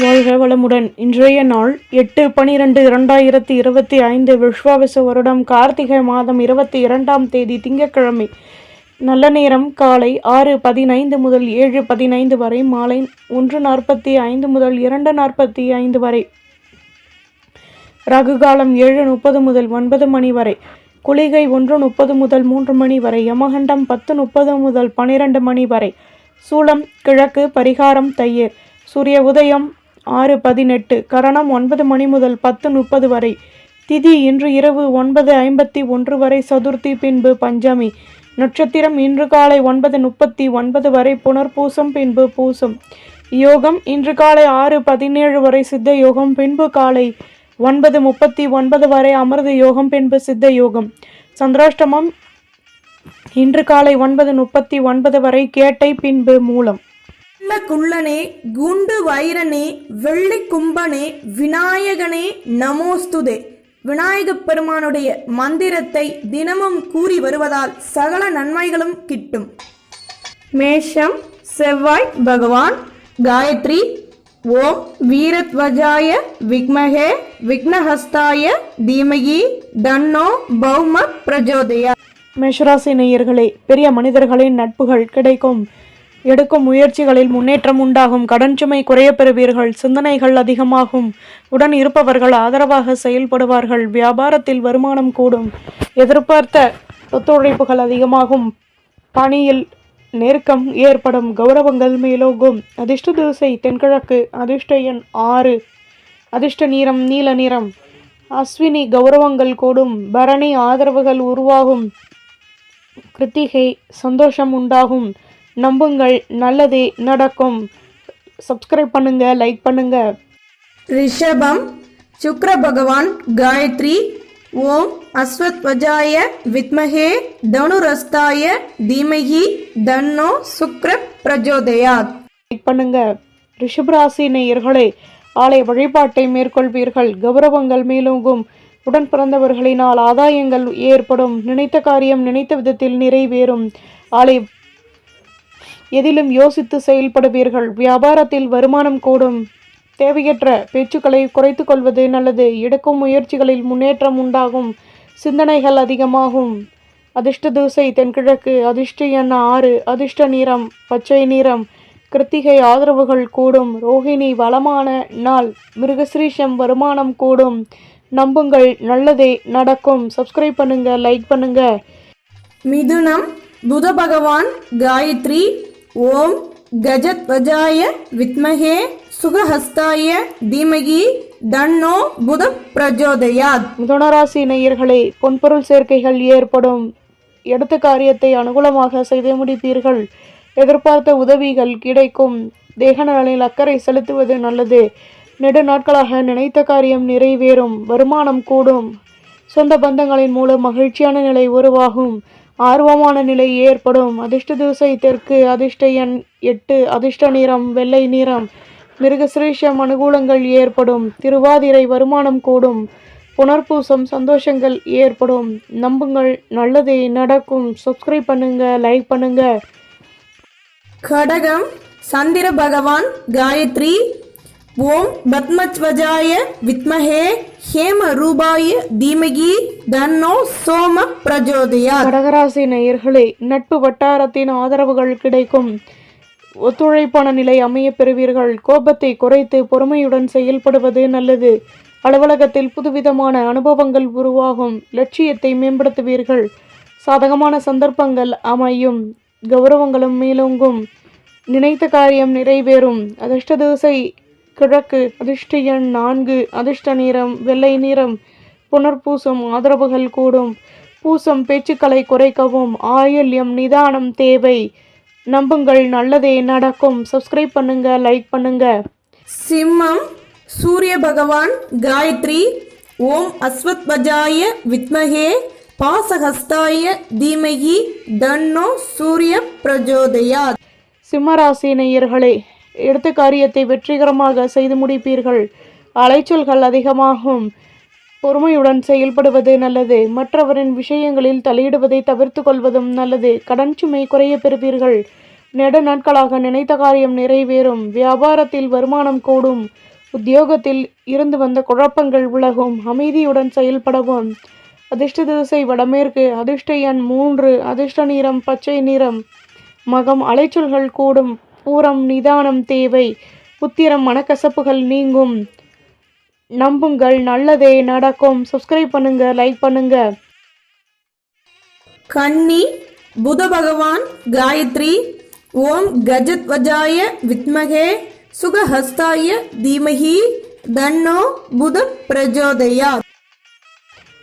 வாழ்க வளமுடன் இன்றைய நாள் எட்டு பனிரெண்டு இரண்டாயிரத்தி இருபத்தி ஐந்து விஸ்வாவச வருடம். கார்த்திகை மாதம் இருபத்தி இரண்டாம் தேதி திங்கட்கிழமை. நல்ல நேரம். காலை ஆறு பதினைந்து முதல் ஏழு பதினைந்து வரை. மாலை ஒன்று நாற்பத்தி ஐந்து முதல் இரண்டு நாற்பத்தி ஐந்து வரை. ரகு காலம் ஏழு முப்பது முதல் ஒன்பது மணி வரை. குளிகை ஒன்று முப்பது முதல் மூன்று மணி வரை. யமகண்டம் பத்து முப்பது முதல் பனிரெண்டு மணி வரை. சூளம் கிழக்கு பரிகாரம் தையேர். சூரிய உதயம் ஆறு பதினெட்டு. கரணம் ஒன்பது மணி முதல் பத்து முப்பது வரை. திதி இன்று இரவு ஒன்பது ஐம்பத்தி ஒன்று வரை சதுர்த்தி பின்பு பஞ்சமி. நட்சத்திரம் இன்று காலை ஒன்பது முப்பத்தி ஒன்பது வரை புனர்பூசம் பின்பு பூசம். யோகம் இன்று காலை ஆறு பதினேழு வரை சித்த யோகம் பின்பு காலை ஒன்பது முப்பத்தி ஒன்பது வரை அமிர்த யோகம் பின்பு சித்த யோகம் சந்திராஷ்டமம் இன்று காலை ஒன்பது முப்பத்தி ஒன்பது வரை கேட்டை பின்பு மூலம். குள்ள குள்ளனே குண்டு வைரனே வெள்ளி கும்பனே விநாயகனே நமோஸ்துதே. விநாயகப் பெருமானுடைய மந்திரத்தை தினமும் கூறி வருவதால் சகல நன்மைகளும் கிட்டும். மேஷம் செவ்வாய் பகவான் காயத்ரி ஓம் வீரத்வஜாய விக்மகே விக்னஹஸ்தாய தீமகி தன்னோ பௌம பிரஜோதயா. மேஷராசி நேயர்களே பெரிய மனிதர்களின் நட்புகள் கிடைக்கும். எடுக்கும் முயற்சிகளில் முன்னேற்றம் உண்டாகும். கடன் சுமை குறைய பெறுவீர்கள். சிந்தனைகள் அதிகமாகும். உடன் இருப்பவர்கள் ஆதரவாக செயல்படுவார்கள். வியாபாரத்தில் வருமானம் கூடும். எதிர்பார்த்த ஒத்துழைப்புகள் அதிகமாகும். பணியில் நெருக்கம் ஏற்படும். கௌரவங்கள் மேலோகும் அதிர்ஷ்ட திசை தென்கிழக்கு. அதிர்ஷ்ட எண் ஆறு. அதிர்ஷ்ட நிறம் நீல நிறம். அஸ்வினி கௌரவங்கள் கூடும். பரணி ஆதரவுகள் உருவாகும். கிருத்திகை சந்தோஷம் உண்டாகும். நம்புங்கள் நல்லதே நடக்கும். சப்ஸ்கிரைப் பண்ணுங்க லைக் பண்ணுங்க. ரிஷபம் சுக்ர பகவான் காயத்ரி ஓம் அஸ்வத்வஜாய வித்மகே தனுரஸ்தாய தீமகி தன்னோ சுக்ர பிரஜோதயாத். லைக் பண்ணுங்க. ரிஷபராசி நேயர்களே ஆலய வழிபாட்டை மேற்கொள்வீர்கள். கௌரவங்கள் மேலோங்கும். உடன் பிறந்தவர்களினால் ஆதாயங்கள் ஏற்படும். நினைத்த காரியம் நினைத்த விதத்தில் நிறைவேறும். ஆலை எதிலும் யோசித்து செயல்படுவீர்கள். வியாபாரத்தில் வருமானம் கூடும். தேவையற்ற பேச்சுக்களை குறைத்து கொள்வது நல்லது. எடுக்கும் முயற்சிகளில் முன்னேற்றம் உண்டாகும். சிந்தனைகள் அதிகமாகும். அதிர்ஷ்ட தூசை தென்கிழக்கு அதிர்ஷ்ட எண் ஆறு அதிர்ஷ்ட நிறம் பச்சை நிறம் கிருத்திகை ஆதரவுகள் கூடும். ரோஹிணி வளமான நாள் மிருகஸ்ரீஷம் வருமானம் கூடும். நம்புங்கள் நல்லதே நடக்கும். சப்ஸ்கிரைப் பண்ணுங்க லைக் பண்ணுங்க. மிதுனம் புத பகவான் காயத்ரி ஓம் கஜத்வஜாய வித்மகே சுகஹஸ்தாய தீமகி தன்னோ புத பிரஜோதயாத். மிதுனராசி நேயர்களே பொன்பொருள் சேர்க்கைகள் ஏற்படும். எடுத்த காரியத்தை அனுகூலமாக செய்து முடிப்பீர்கள். எதிர்பார்த்த உதவிகள் கிடைக்கும். தேக நலனில் அக்கறை செலுத்துவது நல்லது. நெடு நாட்களாக நினைத்த காரியம் நிறைவேறும். வருமானம் கூடும். சொந்த பந்தங்களின் மூலம் மகிழ்ச்சியான நிலை உருவாகும். ஆர்வமான நிலை ஏற்படும். அதிர்ஷ்ட திசை தெற்கு அதிர்ஷ்ட எண் எட்டு அதிர்ஷ்ட நிறம் வெள்ளை நிறம். மிருகசிரேஷம் அனுகூலங்கள் ஏற்படும். திருவாதிரை வருமானம் கூடும். புனர்பூசம் சந்தோஷங்கள் ஏற்படும். நம்புங்கள் நல்லதே நடக்கும். சப்ஸ்கிரைப் பண்ணுங்க லைக் பண்ணுங்க. கடகம் சந்திர பகவான் காயத்ரி ஓம் பத்மத்வஜாய வித்மஹே ஹேம ரூபாய தீமகி தன்னோ சோம பிரஜோதயா கடகராசி நேயர்களே நட்பு வட்டாரத்தின் ஆதரவுகள் கிடைக்கும். ஒத்துழைப்பான நிலை அமைய பெறுவீர்கள். கோபத்தை குறைத்து பொறுமையுடன் செயல்படுவது நல்லது. அலுவலகத்தில் புதுவிதமான அனுபவங்கள் உருவாகும். லட்சியத்தை மேம்படுத்துவீர்கள். சாதகமான சந்தர்ப்பங்கள் அமையும். கௌரவங்களும் மேலோங்கும். நினைத்த காரியம் நிறைவேறும். அதிர்ஷ்ட தோசை கிழக்கு அதிர்ஷ்ட எண் நான்கு அதிர்ஷ்ட நிறம் வெள்ளை நிறம் புனர்பூசம் ஆதரவுகள் கூடும். பூசம் பேச்சுக்களை குறைக்கவும் ஆயுள்யம் நிதானம் தேவை. நம்புங்கள் நல்லதே நடக்கும். சப்ஸ்கிரைப் பண்ணுங்க லைக் பண்ணுங்க. சிம்மம் சூரிய பகவான் காயத்ரி ஓம் அஸ்வத்வஜாய வித்மஹே பாசஹஸ்தாய தீமகி தன்னோ சூரிய பிரஜோதயாத். சிம்மராசி நேயர்களே எடுத்த காரியத்தை வெற்றிகரமாக செய்து முடிப்பீர்கள். அலைச்சல்கள் அதிகமாகும். பொறுமையுடன் செயல்படுவது நல்லது. மற்றவரின் விஷயங்களில் தலையிடுவதை தவிர்த்து கொள்வதும் நல்லது. கடன் சுமை குறைய பெறுவீர்கள். நெடு நாட்களாக நினைத்த காரியம் நிறைவேறும். வியாபாரத்தில் வருமானம் கூடும். உத்தியோகத்தில் இருந்து வந்த குழப்பங்கள் விலகும். அமைதியுடன் செயல்படவும். அதிர்ஷ்ட திசை வடமேற்கு. அதிர்ஷ்ட எண் மூன்று. அதிர்ஷ்ட நிறம் பச்சை நிறம். மகம் அலைச்சல்கள் கூடும். பூரம் நிதானம் தேவை. உத்திரம் மனக்கசப்புகள் நீங்கும். நம்புங்கள் நல்லதே நடக்கும். சப்ஸ்கிரைப் பண்ணுங்க லைக் பண்ணுங்க. கன்னி புத பகவான் காயத்ரி ஓம் கஜத்வஜாய வித்மகே சுகஹஸ்தாய தீமஹி தன்னோ புத பிரஜோதயா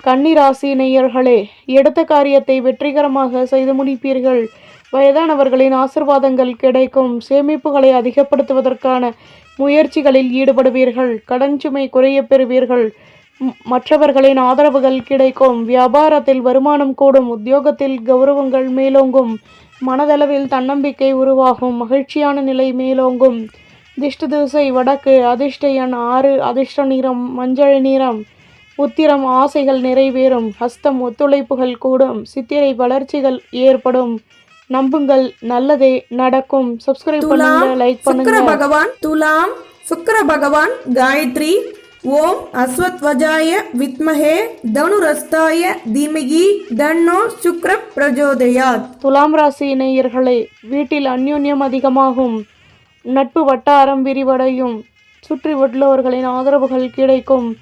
கன்னிராசி நேயர்களே எடுத்த காரியத்தை வெற்றிகரமாக செய்து முடிப்பீர்கள். வயதானவர்களின் ஆசிர்வாதங்கள் கிடைக்கும். சேமிப்புகளை அதிகப்படுத்துவதற்கான முயற்சிகளில் ஈடுபடுவீர்கள். கடன் சுமை குறைய பெறுவீர்கள். மற்றவர்களின் ஆதரவுகள் கிடைக்கும். வியாபாரத்தில் வருமானம் கூடும். உத்தியோகத்தில் கௌரவங்கள் மேலோங்கும். மனதளவில் தன்னம்பிக்கை உருவாகும். மகிழ்ச்சியான நிலை மேலோங்கும். திஷ்ட திசை வடக்கு அதிர்ஷ்ட எண் ஆறு அதிர்ஷ்ட நிறம் மஞ்சள் நிறம். உத்திரம் ஆசைகள் நிறைவேறும். ஹஸ்தம் ஒத்துழைப்புகள் கூடும். சித்திரை வளர்ச்சிகள் ஏற்படும். நம்புங்கள். நல்லதே நடக்கும். சப்ஸ்கிரைப் பண்ணுங்க லைக் சுக்கிர பண்ணுங்க பகவான் துலாம் சுக்கிர பகவான் காயத்ரி. ஓம் அஸ்வத்வஜாய வித்மஹே தனுரஸ்தாய தீமகி தன்னோ சுக்ர பிரஜோதயாத். துலாம் ராசி நேயர்களே வீட்டில் அந்யோன்யம் அதிகமாகும். நட்பு வட்டாரம் விரிவடையும். சுற்றி உள்ளவர்களின் ஆதரவுகள் கிடைக்கும்.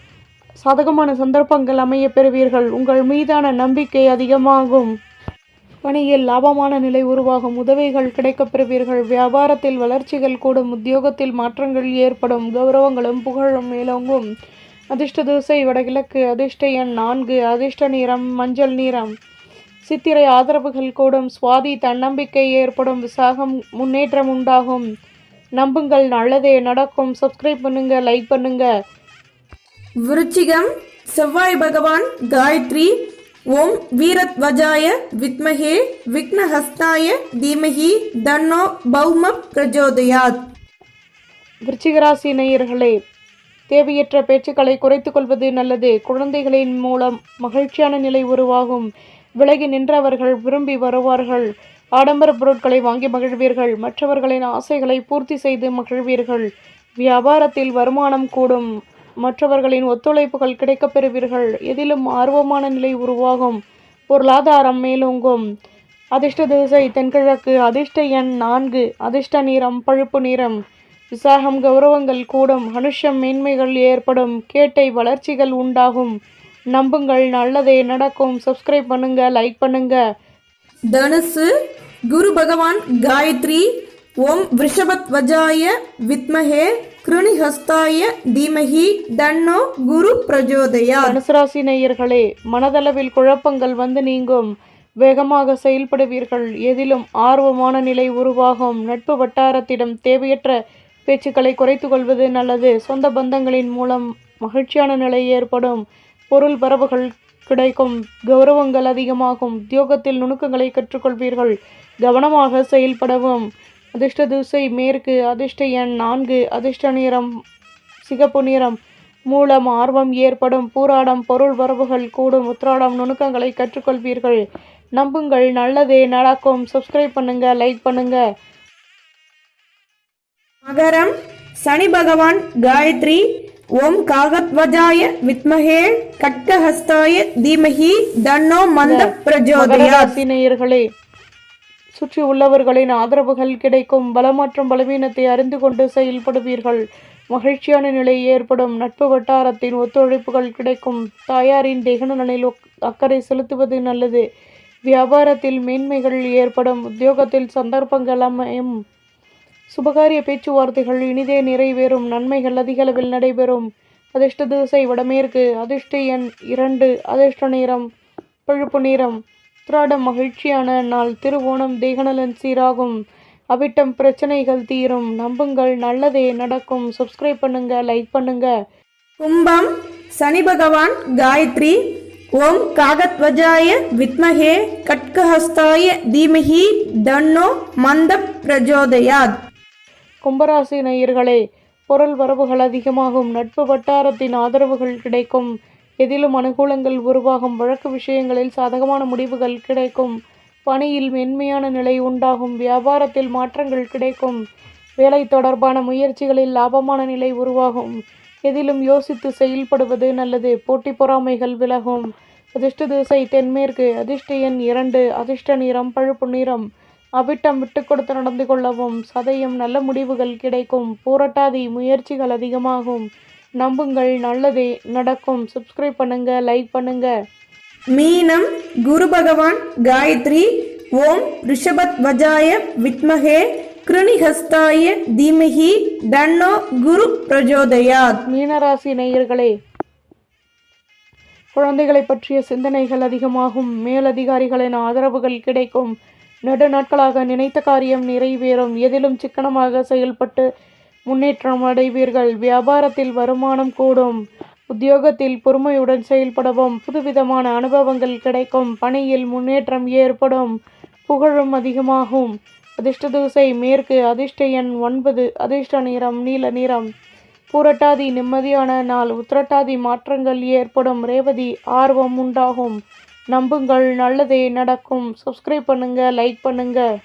சாதகமான சந்தர்ப்பங்கள் அமையப் பெறுவீர்கள். உங்கள் மீதான நம்பிக்கை அதிகமாகும். பணியில் லாபமான நிலை உருவாகும். உதவிகள் கிடைக்கப் பெறுவீர்கள். வியாபாரத்தில் வளர்ச்சிகள் கூடும். உத்தியோகத்தில் மாற்றங்கள் ஏற்படும். கௌரவங்களும் புகழும் மேலோங்கும். அதிர்ஷ்ட தூசை வடகிழக்கு. அதிர்ஷ்ட எண் நான்கு. அதிர்ஷ்ட நிறம் மஞ்சள் நிறம். சித்திரை ஆதரவுகள் கூடும். சுவாதி தன்னம்பிக்கை ஏற்படும். விசாகம் முன்னேற்றம் உண்டாகும். நம்புங்கள். நல்லதே நடக்கும். சப்ஸ்கிரைப் பண்ணுங்க. லைக் பண்ணுங்க. விருச்சிகம். செவ்வாய் பகவான் காயத்ரி ஓம் வீரத்வஜாய வித்மகே விக்னஹஸ்தாய தீமஹி தன்னோ பௌம பிரஜோதயாத். விருச்சிகராசி நேயர்களே தேவையற்ற பேச்சுக்களை குறைத்துக் கொள்வது நல்லது. குழந்தைகளின் மூலம் மகிழ்ச்சியான நிலை உருவாகும். விலகி நின்றவர்கள் விரும்பி வருவார்கள். ஆடம்பர பொருட்களை வாங்கி மகிழ்வீர்கள். மற்றவர்களின் ஆசைகளை பூர்த்தி செய்து மகிழ்வீர்கள். வியாபாரத்தில் வருமானம் கூடும். மற்றவர்களின் ஒத்துழைப்புகள் கிடைக்கப் பெறுவீர்கள் எதிலும் ஆர்வமான நிலை உருவாகும். பொருளாதாரம் மேலோங்கும். அதிர்ஷ்ட திசை தென்கிழக்கு. அதிர்ஷ்ட எண் நான்கு. அதிர்ஷ்ட நிறம் பழுப்பு நிறம். விசாகம் கௌரவங்கள் கூடும். அனுஷம் மேன்மைகள் ஏற்படும். கேட்டை வளர்ச்சிகள் உண்டாகும். நம்புங்கள். நல்லதே நடக்கும். சப்ஸ்கிரைப் பண்ணுங்க. லைக் பண்ணுங்க. தனுசு குரு பகவான் காயத்ரி ஓம் ரிஷபத் வஜாய வித்மஹே. கிருணிஹஸ்தாய தீமகி தன்னோ குரு பிரஜோதயா. தனுசராசி நேயர்களே மனதளவில் குழப்பங்கள் வந்து நீங்கும். வேகமாக செயல்படுவீர்கள். எதிலும் ஆர்வமான நிலை உருவாகும். நட்பு வட்டாரத்திடம் தேவையற்ற பேச்சுக்களை குறைத்து கொள்வது நல்லது. சொந்த பந்தங்களின் மூலம் மகிழ்ச்சியான நிலை ஏற்படும். பொருள் வரவுகள் கிடைக்கும். கௌரவங்கள் அதிகமாகும். உத்தியோகத்தில் நுணுக்கங்களை கற்றுக்கொள்வீர்கள். கவனமாக செயல்படவும். அதிர்ஷ்ட திசை மேற்கு அதிர்ஷ்ட எண் நான்கு அதிர்ஷ்ட நிறம் சிகப்பு நிறம். மூலம் ஆர்வம் ஏற்படும் பூராடம் பொருள் வரவுகள் கூடும் உத்ராடம் நுணுக்கங்களை கற்றுக்கொள்வீர்கள். நம்புங்கள் நல்லதே நடக்கும். சப்ஸ்கிரைப் பண்ணுங்க லைக் பண்ணுங்க. மகரம் சனி பகவான் காயத்ரி ஓம் காகத்வஜாய வித்மஹே கட்கஹஸ்தாய தீமஹி தன்னோ மந்த பிரஜோதயா மகராசி நேயர்களே சுற்றி உள்ளவர்களின் ஆதரவுகள் கிடைக்கும் பலம் மற்றும் பலவீனத்தை அறிந்து கொண்டு செயல்படுவீர்கள். மகிழ்ச்சியான நிலை ஏற்படும். நட்பு வட்டாரத்தின் ஒத்துழைப்புகள் கிடைக்கும். தாயாரின் தேகநலனில் அக்கறை செலுத்துவது நல்லது. வியாபாரத்தில் மேன்மைகள் ஏற்படும். உத்தியோகத்தில் சந்தர்ப்பங்கள் அமையும். சுபகாரிய பேச்சுவார்த்தைகள் இனிதே நிறைவேறும். நன்மைகள் அதிகளவில் நடைபெறும். அதிர்ஷ்ட திசை வடமேற்கு. அதிர்ஷ்ட எண் இரண்டு. அதிர்ஷ்ட நிறம். பழுப்பு நிறம். உத்திராடம் மகிழ்ச்சியான நாள் திருவோணம் தேகநலன் சீராகும். அவிட்டம் பிரச்சனைகள் தீரும். நம்புங்கள் நல்லதே நடக்கும். சப்ஸ்கிரைப் பண்ணுங்க லைக் பண்ணுங்க. கும்பம் சனி பகவான் காயத்ரி. ஓம் காகத்வஜாய வித்மஹே கட்கஹஸ்தாய தீமஹி தன்னோ மந்த பிரஜோதயாத். கும்பராசி நேயர்களே பொருள் வரவுகள் அதிகமாகும். நட்பு வட்டாரத்தின் ஆதரவுகள் கிடைக்கும். எதிலும் அனுகூலங்கள் உருவாகும் வழக்கு விஷயங்களில் சாதகமான முடிவுகள் கிடைக்கும். பணியில் மென்மையான நிலை உண்டாகும். வியாபாரத்தில் மாற்றங்கள் கிடைக்கும். வேலை தொடர்பான முயற்சிகளில் லாபமான நிலை உருவாகும். எதிலும் யோசித்து செயல்படுவது நல்லது. போட்டி பொறாமைகள் விலகும். அதிர்ஷ்ட திசை தென்மேற்கு. அதிர்ஷ்ட எண் இரண்டு. அதிர்ஷ்ட நிறம் பழுப்பு நிறம். அவிட்டம் விட்டு கொடுத்து நடந்து கொள்ளவும் சதயம் நல்ல முடிவுகள் கிடைக்கும். பூரட்டாதி முயற்சிகள் அதிகமாகும். நம்புங்கள். நல்லதே நடக்கும். சப்ஸ்கிரைப் பண்ணுங்க லைக் பண்ணுங்க. மீனம் குரு பகவான் காயத்ரி ஓம் ரிஷபத்வஜாய வித்மகே கிருணிஹஸ்தாய தீமஹி தன்னோ குரு பிரஜோதயாத். மீனராசி நேயர்களே குழந்தைகளை பற்றிய சிந்தனைகள் அதிகமாகும். மேலதிகாரிகளின் ஆதரவுகள் கிடைக்கும். நெடு நாட்களாக நினைத்த காரியம் நிறைவேறும். எதிலும் சிக்கனமாக செயல்பட்டு முன்னேற்றம் அடைவீர்கள். வியாபாரத்தில் வருமானம் கூடும். உத்தியோகத்தில் பொறுமையுடன் செயல்படவும். புதுவிதமான அனுபவங்கள் கிடைக்கும். பணியில் முன்னேற்றம் ஏற்படும். புகழும் அதிகமாகும். அதிர்ஷ்ட தூசை மேற்கு அதிர்ஷ்ட எண் ஒன்பது. அதிர்ஷ்ட நிறம் நீல நிறம். பூரட்டாதி நிம்மதியான நாள். உத்திரட்டாதி மாற்றங்கள் ஏற்படும். ரேவதி ஆர்வம் உண்டாகும். நம்புங்கள். நல்லதே நடக்கும். சப்ஸ்கிரைப் பண்ணுங்கள் லைக் பண்ணுங்கள்